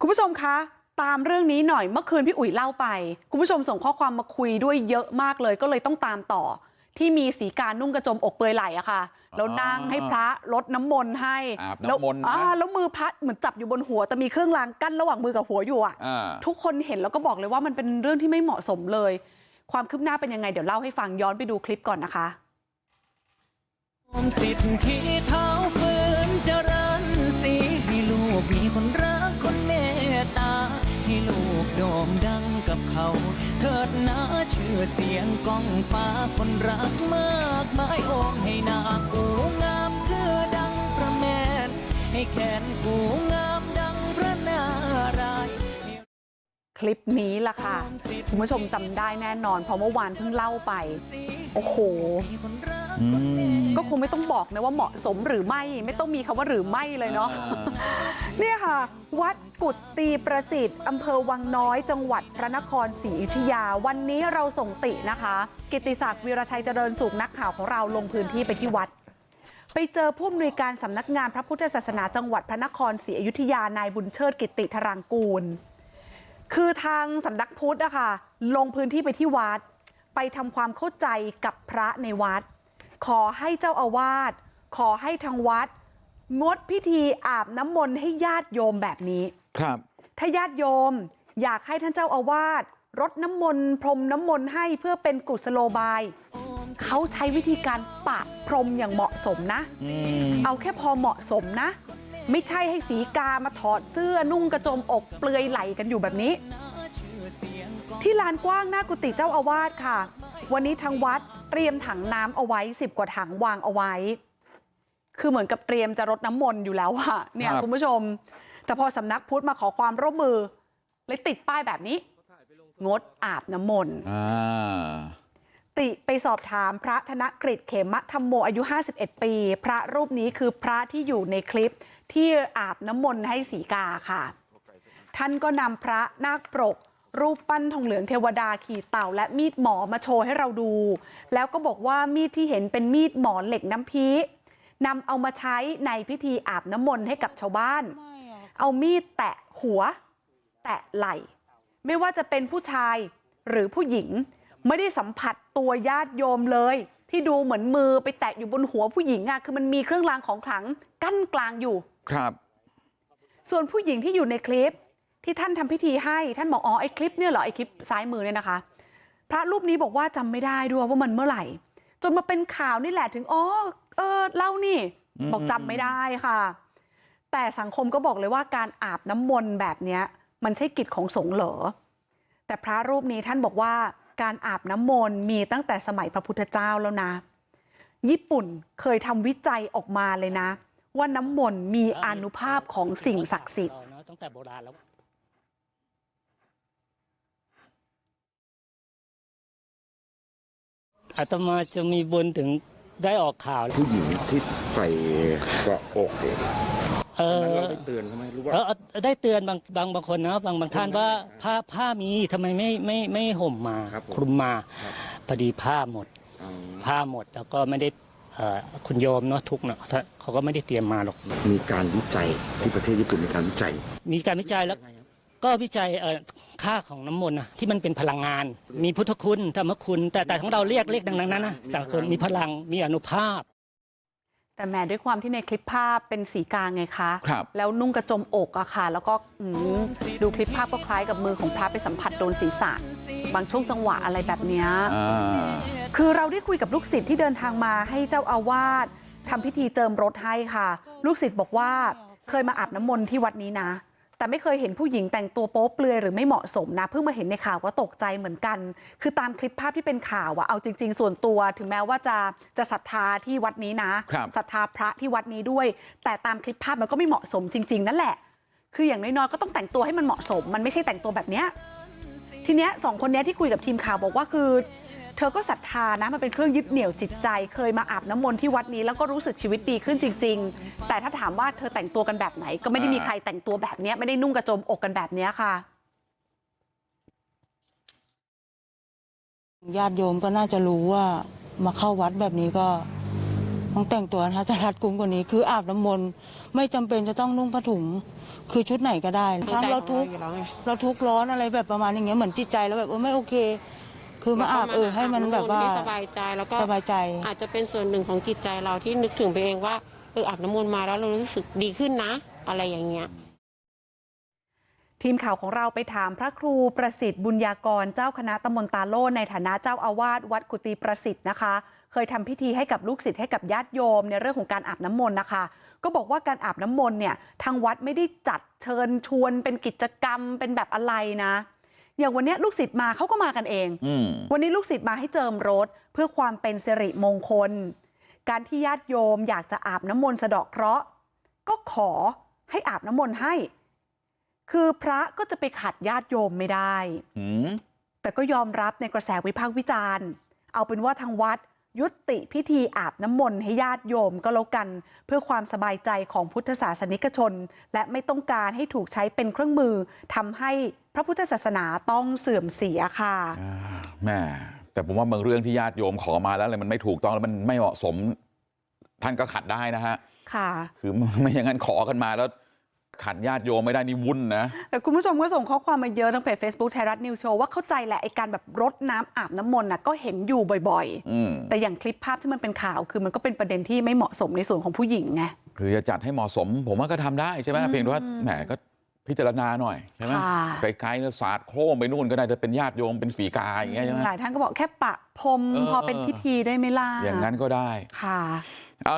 คุณผู้ชมคะตามเรื่องนี้หน่อยเมื่อคืนพี่อุ๋ยเล่าไปคุณผู้ชมส่งข้อความมาคุยด้วยเยอะมากเลยก็เลยต้องตามต่อที่มีสีการนุ่งกระโจมอกเปลือยไหล่อะค่ะแล้วนั่งให้พระลดน้ำมนต์ให้อาบแล้วน้ำมนต์นะอ่าแล้วมือพระเหมือนจับอยู่บนหัวแต่มีเครื่องรางกั้นระหว่างมือกับหัวอยู่อะอ่าทุกคนเห็นแล้วก็บอกเลยว่ามันเป็นเรื่องที่ไม่เหมาะสมเลย ความคืบหน้าเป็นยังไงเดี๋ยวเล่าให้ฟังย้อนไปดูคลิปก่อนนะคะผมสิทธิ์ที่เท้าฝืนเจริญสีให้ลูกมีคนรัก โด่งดังกับเขา เถิดนะชื่อเสียงก้องฟ้าคนรักมากมายโองให้นากูงามคือดังพระแมน ให้แขนกูงามดังพระนารายคลิปนี้ล่ะค่ะ คุณผู้ชมจำได้แน่นอน เพราะเมื่อวานเพิ่งเล่าไป โอ้โห ก็คงไม่ต้องบอกนะว่าเหมาะสมหรือไม่ไม่ต้องมีคำว่าหรือไม่เลยเนาะอ่าเนี่ยค่ะวัดกุฏตีประสิทธิ์อำเภอวังน้อยจังหวัดพระนครศรีอยุธยาวันนี้เราส่งตินะคะ กิตติศักดิ์วีรชัยเจริญสุขนักข่าวของเราลงพื้นที่ไปที่วัด ไปเจอผู้อำนวยการสำนักงานพระพุทธศาสนาจังหวัดพระนครศรีอยุธยานายบุญเชิดกิตติธารางกูล คือทางสำนักพุทธอะค่ะลงพื้นที่ไปที่วัด ไปทำความเข้าใจกับพระในวัด ขอให้เจ้าอาวาสขอให้ทางวัดงดพิธีอาบน้ำมนต์ให้ญาติโยมแบบนี้ครับถ้าญาติโยมอยากให้ท่านเจ้าอาวาสรดน้ำมนต์พรมน้ำมนต์ให้เพื่อเป็นกุศโลบายเขาใช้วิธีการปะพรมอย่างเหมาะสมนะอืมเอาแค่พอเหมาะสมนะ ไม่ใช่ให้สีกามาถอดเสื้อนุ่งกระโจมอกเปลือยไหลกันอยู่แบบนี้ ที่ลานกว้างหน้ากุฏิเจ้าอาวาสค่ะ วันนี้ทางวัด เตรียมถังน้ำเอาไว้สิบกว่าถังวางเอาไว้คือเหมือนกับเตรียมจะรดน้ำมนต์อยู่แล้วอะเนี่ยครับคุณผู้ชมแต่พอสำนักพุทธมาขอความร่วมมือเลยติดป้ายแบบนี้งดอาบน้ำมนต์อ่าติไปสอบถามพระธนกฤษเขมะธรรมโมอายุ51ปี พระรูปนี้คือพระที่อยู่ในคลิปที่อาบน้ำมนต์ให้สีกาค่ะ ท่านก็นำพระนาคปรก รูปปั้นทองเหลืองเทวดาขี่เต่าและมีดหมอมาโชว์ให้เราดูแล้วก็บอกว่ามีดที่เห็นเป็นมีดหมอนเหล็กน้ำพีนำเอามาใช้ในพิธีอาบน้ำมนต์ให้กับชาวบ้านเอามีดแตะหัวแตะไหล่ไม่ว่าจะเป็นผู้ชายหรือผู้หญิงไม่ได้สัมผัสตัวญาติโยมเลยที่ดูเหมือนมือไปแตะอยู่บนหัวผู้หญิงอะคือมันมีเครื่องรางของขลังกั้นกลางอยู่ครับส่วนผู้หญิงที่อยู่ในคลิป ที่ท่านทำพิธีให้ท่านบอกอ๋อไอ้คลิปเนี่ยเหรอไอ้คลิปซ้ายมือเนี่ยนะคะ พระรูปนี้บอกว่าจำไม่ได้ด้วยว่ามันเมื่อไหร่ จนมาเป็นข่าวนี่แหละถึงอ๋อเออเล่านี่อืมบอกจำไม่ได้ค่ะ แต่สังคมก็บอกเลยว่าการอาบน้ำมนต์แบบเนี้ย มันใช่กิจของสงฆ์เหรอแต่พระรูปนี้ท่านบอกว่าการอาบน้ำมนต์มีตั้งแต่สมัยพระพุทธเจ้าแล้วนะ ญี่ปุ่นเคยทำวิจัยออกมาเลยนะ ว่าน้ำมนต์มีอานุภาพของสิ่งศักดิ์สิทธิ์ ตั้งแต่โบราณแล้ว อาตมาจะมีบุญถึงได้ออกข่าว ผู้หญิงที่ใส่เกราะอกเนี่ยเอนั้นอเราได้เตือนเขาไหมรู้ว่าเออเออได้เตือนบางบางบางคนนะบางบางท่านว่าผ้าผ้ามีทำไมไม่ไม่ไม่ห่มมาครับผมคลุมมาครับ พอดีผ้าหมดอืมผ้าหมดแล้วก็ไม่ได้เอ่อคุณโยมเนาะทุกเนาะถ้าเขาก็ไม่ได้เตรียมมาหรอก มีการวิจัยที่ประเทศญี่ปุ่นมีการวิจัยมีการวิจัยแล้ว ก็วิจัยเอ่อค่าของน้ำมนต์นะที่มันเป็นพลังงาน มีพุทธคุณธรรมคุณ แต่แต่ของเราเรียกเรียกดังนั้นนะสังคมมีพลังมีอนุภาพ แต่แหม้ด้วยความที่ในคลิปภาพเป็นสีกาไงคะครับแล้วนุ่งกระโจมอกอะค่ะ แล้วก็อืมดูคลิปภาพก็คล้ายกับมือของพระไปสัมผัสโดนศีรษะ บางช่วงจังหวะอะไรแบบเนี้ยอ่าคือเราได้คุยกับลูกศิษย์ที่เดินทางมาให้เจ้าอาวาสทำพิธีเจิมรถให้ค่ะ ลูกศิษย์บอกว่าเคยมาอาบน้ำมนต์ที่วัดนี้นะ แต่ไม่เคยเห็นผู้หญิงแต่งตัวโป๊เปลือยหรือไม่เหมาะสมนะเพิ่งมาเห็นในข่าวก็ตกใจเหมือนกันคือตามคลิปภาพที่เป็นข่าวอะเอาจริงๆส่วนตัวถึงแม้ว่าจะจะศรัทธาที่วัดนี้นะครับศรัทธาพระที่วัดนี้ด้วยแต่ตามคลิปภาพมันก็ไม่เหมาะสมจริงๆนั่นแหละคืออย่างน้อยๆก็ต้องแต่งตัวให้มันเหมาะสมมันไม่ใช่แต่งตัวแบบเนี้ยทีเนี้ยสองคนเนี้ยที่คุยกับทีมข่าวบอกว่าคือ เธอก็ศรัทธานะมันเป็นเครื่องยึดเหนี่ยวจิตใจเคยมาอาบน้ำมนต์ที่วัดนี้แล้วก็รู้สึกชีวิตดีขึ้นจริงๆแต่ถ้าถามว่าเธอแต่งตัวกันแบบไหนก็ไม่ได้มีใครแต่งตัวแบบนี้ไม่ได้นุ่งกระโจมอกกันแบบนี้ค่ะญาติโยมก็น่าจะรู้ว่ามาเข้าวัดแบบนี้ก็ต้องแต่งตัวนะจะรัดกุมกว่านี้คืออาบน้ำมนต์ไม่จำเป็นจะต้องนุ่งผ้าถุง คือชุดไหนก็ได้ทั้งเราทุกเราทุกร้อนอะไรแบบประมาณอย่างเงี้ยเหมือนจิตใจเราแบบไม่โอเค คือมาอาบเออให้มันแบบว่าให้สบายใจแล้วก็สบายใจ อาจจะเป็นส่วนหนึ่งของจิตใจเราที่นึกถึงไปเองว่าเอออาบน้ำมนต์มาแล้วเรารู้สึกดีขึ้นนะ อะไรอย่างเงี้ยทีมข่าวของเราไปถามพระครูประสิทธิ์บุญญากรเจ้าคณะตำบลตาโลในฐานะเจ้าอาวาสวัดกุฏิประสิทธิ์นะคะ เคยทำพิธีให้กับลูกศิษย์ให้กับญาติโยมในเรื่องของการอาบน้ำมนต์นะคะ ก็บอกว่าการอาบน้ำมนต์เนี่ยทางวัดไม่ได้จัดเชิญชวนเป็นกิจกรรมเป็นแบบอะไรนะ อย่างวันเนี้ยลูกศิษย์มาเขาก็มากันเองอืมวันนี้ลูกศิษย์มาให้เจิมรถเพื่อความเป็นสิริมงคลการที่ญาติโยมอยากจะอาบน้ำมนต์สะเดาะเคราะห์ก็ขอให้อาบน้ำมนต์ให้คือพระก็จะไปขัดญาติโยมไม่ได้อืมแต่ก็ยอมรับในกระแสวิพากษ์วิจารณ์เอาเป็นว่าทางวัดยุติพิธีอาบน้ำมนต์ให้ญาติโยมก็แล้วกันเพื่อความสบายใจของพุทธศาสนิกชนและไม่ต้องการให้ถูกใช้เป็นเครื่องมือทำให้ พระพุทธศาสนาต้องเสื่อมเสียค่ะอ่าแม่แต่ผมว่าบางเรื่องที่ญาติโยมขอมาแล้วอะไรมันไม่ถูกต้องแล้วมันไม่เหมาะสมท่านก็ขัดได้นะฮะค่ะคือไม่อย่างนั้นขอกันมาแล้วขัดญาติโยมไม่ได้นี่วุ่นนะแต่คุณผู้ชมก็ส่งข้อความมาเยอะทางเพจ Facebook ไทยรัฐนิวโชว์ว่าเข้าใจแหละไอการแบบรดน้ำอาบน้ำมนต์น่ะก็เห็นอยู่บ่อยอืมๆแต่อย่างคลิปภาพที่มันเป็นข่าวคือมันก็เป็นประเด็นที่ไม่เหมาะสมในส่วนของผู้หญิงไงคือจะจัดให้เหมาะสม ผมว่าก็ทำได้ใช่ไหมอืมเพียงแต่ว่าแหมก็ พิจารณาหน่อยใช่ไหมค่ะไกลๆเนี่ยศาสตร์โครมไปนู่นก็ได้จะเป็นญาติโยมเป็นสีกาอย่างเงี้ยใช่ไหมหลายท่านก็บอกแค่ประพรมเออพอเป็นพิธีได้ไหมล่ะอย่างนั้นก็ได้ค่ะเอา